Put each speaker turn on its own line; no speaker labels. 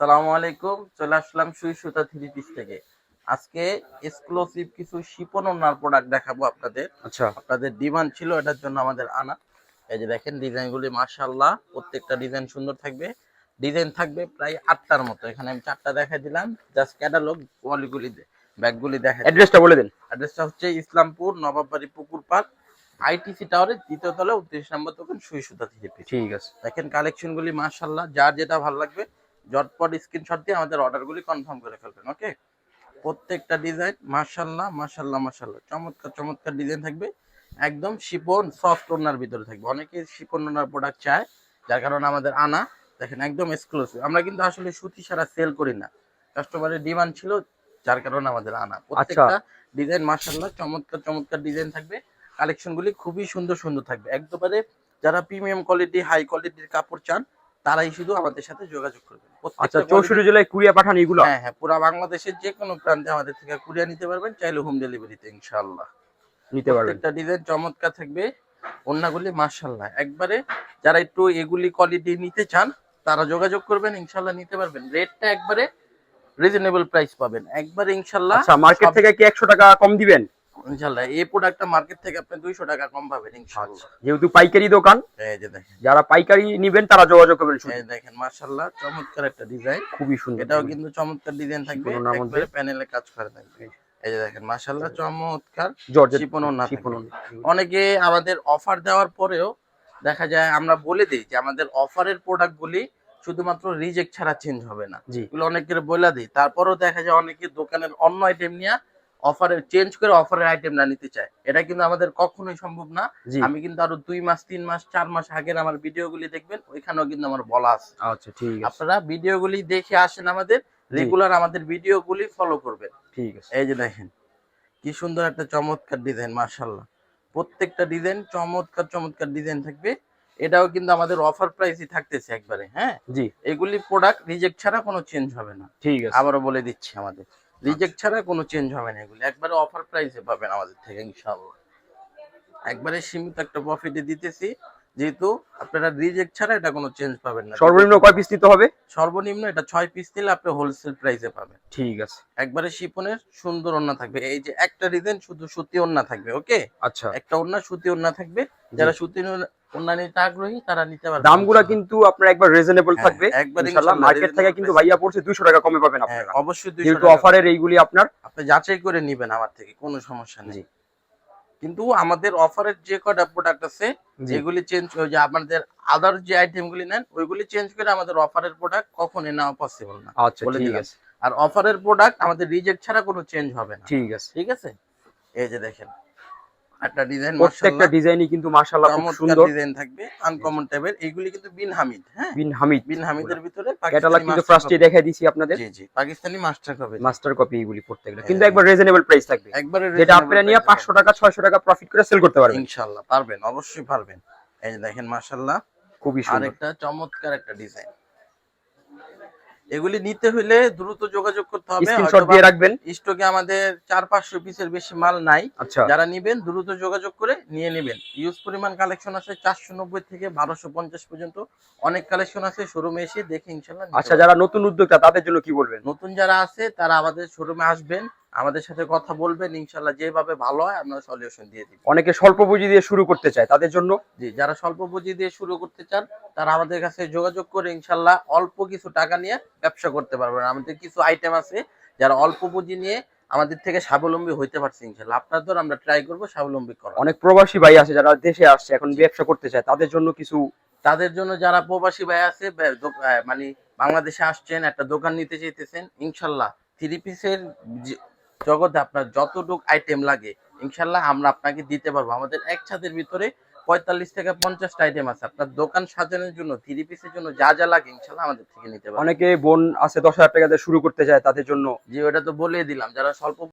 সালামু আলাইকুম চলে আসলাম সুই সুতা থ্রি পিস থেকে। আজকে এক্সক্লুসিভ কিছু শিপন ওনার প্রোডাক্ট দেখাবো আপনাদের।
আচ্ছা।
আপনাদের ডিমান্ড ছিল এটার জন্য আমাদের আনা। এই যে দেখেন ডিজাইনগুলি মাশাআল্লাহ প্রত্যেকটা ডিজাইন সুন্দর থাকবে। ডিজাইন থাকবে প্রায় আটটার মতো। এখানে আমি চারটা দেখাই দিলাম। জাস্ট ক্যাটালগ পলিগুলি ব্যাগগুলি দেখা
অ্যাড্রেসটা বলে দিন।
অ্যাড্রেসটা হচ্ছে ইসলামপুর নবাববাড়ি পুকুর পার্ক আইটিসি টাওয়ারের দ্বিতীয় তলা উনত্রিশ নম্বর দোকান সুই সুতা থ্রি পিস।
ঠিক আছে।
দেখেন কালেকশনগুলি গুলি যার যেটা ভালো লাগবে জটপট স্ক্রিনশট দিয়ে আমাদের অর্ডার গুলি কনফার্ম করে ফেলবেন ওকে প্রত্যেকটা ডিজাইন মাশাল্লাহ মাশাল্লাহ মাশাল্লাহ চমৎকার চমৎকার ডিজাইন থাকবে। একদম শিপন সফট ওনার ভিতরে থাকবে। অনেকে শিপন ওনার প্রোডাক্ট চায় যার কারণে আমাদের আনা দেখেন একদম এক্সক্লুসিভ আমরা কিন্তু আসলে সুতি সারা সেল করি না। কাস্টমারের ডিমান্ড ছিল যার কারণে আমাদের আনা। প্রত্যেকটা ডিজাইন মাশাল্লাহ চমৎকার চমৎকার ডিজাইন থাকবে। কালেকশন গুলি খুবই সুন্দর সুন্দর থাকবে। একবারে যারা প্রিমিয়াম কোয়ালিটি হাই কোয়ালিটির কাপড় চান তারাই শুধু আমাদের সাথে যোগাযোগ করবেন।
আচ্ছা চৌষট্টি জেলায় কুড়িয়া পাঠান এগুলো?
হ্যাঁ হ্যাঁ পুরো বাংলাদেশের যে কোনো প্রান্তে আমাদের থেকে কুরিয়া নিতে পারবেন চাইলে হোম ডেলিভারিতে ইনশাআল্লাহ।
নিতে পারবেন।
প্রত্যেকটা ডিজাইন চমৎকার থাকবে। অন্যগুলি মাশাআল্লাহ। একবারে যারা একটু এগুলি কোয়ালিটি নিতে চান তারা যোগাযোগ করবেন ইনশাআল্লাহ নিতে পারবেন। রেটটা একবারে রিজনেবল প্রাইস পাবেন। একবারে ইনশাআল্লাহ
আচ্ছা মার্কেট থেকে কি একশো টাকা কম দিবেন?
ইনশাআল্লাহ এই প্রোডাক্টটা মার্কেট থেকে আপনি 200 টাকা কম পাবেন ইনশাআল্লাহ।
যেহেতু পাইকারি দোকান
এই যে দেখেন।
যারা পাইকারি নিবেন তারা যোগাযোগ করবেন
এই দেখেন মাশাআল্লাহ চমৎকার একটা ডিজাইন
খুবই সুন্দর।
এটাও কিন্তু চমৎকার ডিজাইন থাকবে
শিপন ওনার মধ্যে।
একবারে প্যানেলে কাজ করা থাকবে। এই যে। দেখেন মাশাআল্লাহ চমৎকার।
জর্জেট
শিপন ওড়না
শিপন
থাকবে। অনেকে আমাদের অফার দেওয়ার পরেও দেখা যায় আমরা বলে দিই যে আমাদের অফারের প্রোডাক্টগুলি শুধুমাত্র রিজেক্ট ছাড়া চেঞ্জ হবে না। এগুলো অনেকের বলে দিই। তারপরেও দেখা যায় অনেকে দোকানের অন্য আইটেম নিয়ে অফারের চেঞ্জ করে অফারের আইটেম না নিতে চায়। এটা কিন্তু আমাদের কখনোই সম্ভব না। আমি কিন্তু আরও দুই মাস তিন মাস চার মাস আগের আমার ভিডিওগুলি দেখবেন ওইখানেও কিন্তু আমার বলা আছে।
আচ্ছা ঠিক আছে।
আপনারা ভিডিওগুলি দেখে আসেন আমাদের রেগুলার আমাদের ভিডিওগুলি ফলো করবেন।
ঠিক আছে।
এই যে দেখেন কি সুন্দর একটা চমৎকার ডিজাইন মাশাল্লাহ প্রত্যেকটা ডিজাইন চমৎকার চমৎকার ডিজাইন থাকবে। এটাও কিন্তু আমাদের অফার প্রাইসই থাকতেছে একবারে হ্যাঁ?
জি।
এগুলি প্রোডাক্ট রিজেক্ট ছাড়া কোনো চেঞ্জ হবে না।
ঠিক আছে।
আবারও বলে দিচ্ছি আমাদের। রিজেক্ট ছাড়া কোনো চেঞ্জ হবে না এগুলি। একবারে অফার প্রাইসে পাবেন আমাদের থেকে ইনশাআল্লাহ। একবারে সীমিত একটা প্রফিটে দিতেছি যেহেতু আপনারা রিজেক্ট ছাড়া এটা কোনো চেঞ্জ পাবেন না।
সর্বনিম্ন কয় পিস নিতে হবে?
সর্বনিম্ন এটা ছয় পিস নিলে আপনি হোলসেল প্রাইসে পাবেন।
ঠিক আছে।
একবারে শিপনের সুন্দর ওন্না থাকবে। এই যে একটা ডিজাইন শুধু সুতি ওন্না থাকবে ওকে
আচ্ছা।
একটা ওন্না সুতি ওন্না থাকবে। যারা সুতি আগ্রহী তারা নিতে পারবে।
দামগুলা কিন্তু আপনার একবার রিজনেবল
হ্যাঁ,
থাকবে
একবার
ইনশাআল্লাহ।
ইনশাআল্লাহ
মার্কেট থেকে কিন্তু ভাইয়া পড়ছে 200 টাকা কমে পাবেন
হ্যাঁ,
আপনারা।
অবশ্যই
অফারের এইগুলি আপনার।
আপনি যাচাই করে নিবেন আমার থেকে কোনো সমস্যা নেই। কিন্তু আমাদের অফারের যে কটা প্রোডাক্ট আছে যেগুলি চেঞ্জ হয়ে যে আপনাদের আদার যে আইটেমগুলি নেন ওইগুলি চেঞ্জ করে আমাদের অফারের প্রোডাক্ট কখনই নেওয়া পসিবল না।
আচ্ছা ঠিক আছে।
আর অফারের প্রোডাক্ট আমাদের রিজেক্ট ছাড়া কোনো চেঞ্জ হবে না।
ঠিক আছে।
ঠিক আছে? এই যে দেখেন একটা ডিজাইন
প্রত্যেকটা ডিজাইনই কিন্তু মাশাআল্লাহ খুব সুন্দর।
ডিজাইন থাকবে আনকমন টাইপের এইগুলি কিন্তু বিন হামিদ হ্যাঁ?
বিন হামিদ।
বিন হামিদের ভিতরে
ক্যাটালগ কিন্তু ফার্স্টে দেখাই দিছি আপনাদের।
জি জি Pakistani master copy
master copy এগুলি প্রত্যেকটা কিন্তু। একবার রিজনেবল প্রাইস থাকবে।
একবারে
যেটা আপনারা নিয়ে
price
500 টাকা 600 টাকা প্রফিট করে সেল করতে। পারবেন।
ইনশাআল্লাহ পারবেন অবশ্যই পারবেন। এই যে দেখেন মাশাআল্লাহ।
খুবই সুন্দর।
আরেকটা চমৎকার একটা ডিজাইন এগুলি নিতে হলে দ্রুত যোগাযোগ করতে হবে
স্ক্রিনশট দিয়ে রাখবেন?
স্টকে আমাদের চার পাঁচশো পিসের বেশি মাল নাই।
আচ্ছা।
যারা নিবেন দ্রুত যোগাযোগ করে নিয়ে নেবেন। ইউজ পরিমাণ কালেকশন আছে চারশো নব্বই থেকে বারোশো পঞ্চাশ পর্যন্ত। অনেক কালেকশন আছে শোরুমে এসে দেখে ইনশাল্লাহ
আচ্ছা যারা নতুন উদ্যোক্তা তাদের জন্য কি বলবেন?
নতুন যারা আছে তারা আমাদের শোরুমে আসবেন। আমাদের সাথে কথা বলবেন ইনশাল্লাহ যেভাবে ভালো হয় আমরা সলিউশন দিয়ে দিব।
অনেকে স্বল্প পুঁজি দিয়ে শুরু করতে চায় তাদের জন্য?
জি যারা স্বল্প পুঁজি দিয়ে শুরু করতে চান তারা আমাদের কাছে যোগাযোগ করে ইনশাল্লাহ অল্প কিছু টাকা নিয়ে ব্যবসা করতে পারবেন। আমাদের কিছু আইটেম আছে যারা অল্প পুঁজি নিয়ে আমাদের থেকে স্বাবলম্বী হইতে পারছে ইনশাল্লাহ। আপনাদের আমরা ট্রাই করব স্বাবলম্বী করা
অনেক প্রবাসী ভাই আছে যারা দেশে আসছে এখন ব্যবসা করতে চায় তাদের জন্য কিছু
তাদের জন্য যারা প্রবাসী ভাই আছে মানে বাংলাদেশে আসছেন একটা দোকান নিতে চাইতেছেন ইনশাল্লাহ। থ্রি পিসের জগতে আপনার যতটুক আইটেম লাগে ইনশাল্লাহ আমরা আপনাকে দিতে পারব। আমাদের এক ছাদের ভিতরে পঁয়তাল্লিশ থেকে পঞ্চাশটা আইটেম আছে। আপনার দোকান সাজানোর জন্য থ্রি পিসের জন্য যা যা লাগে ইনশাল্লাহ আমাদের থেকে নিতে পারব
অনেকে বোন আছে দশ হাজার টাকা দিয়ে শুরু করতে চায় তাদের জন্য।
যে ওটা তো বলে দিলাম। যারা স্বল্প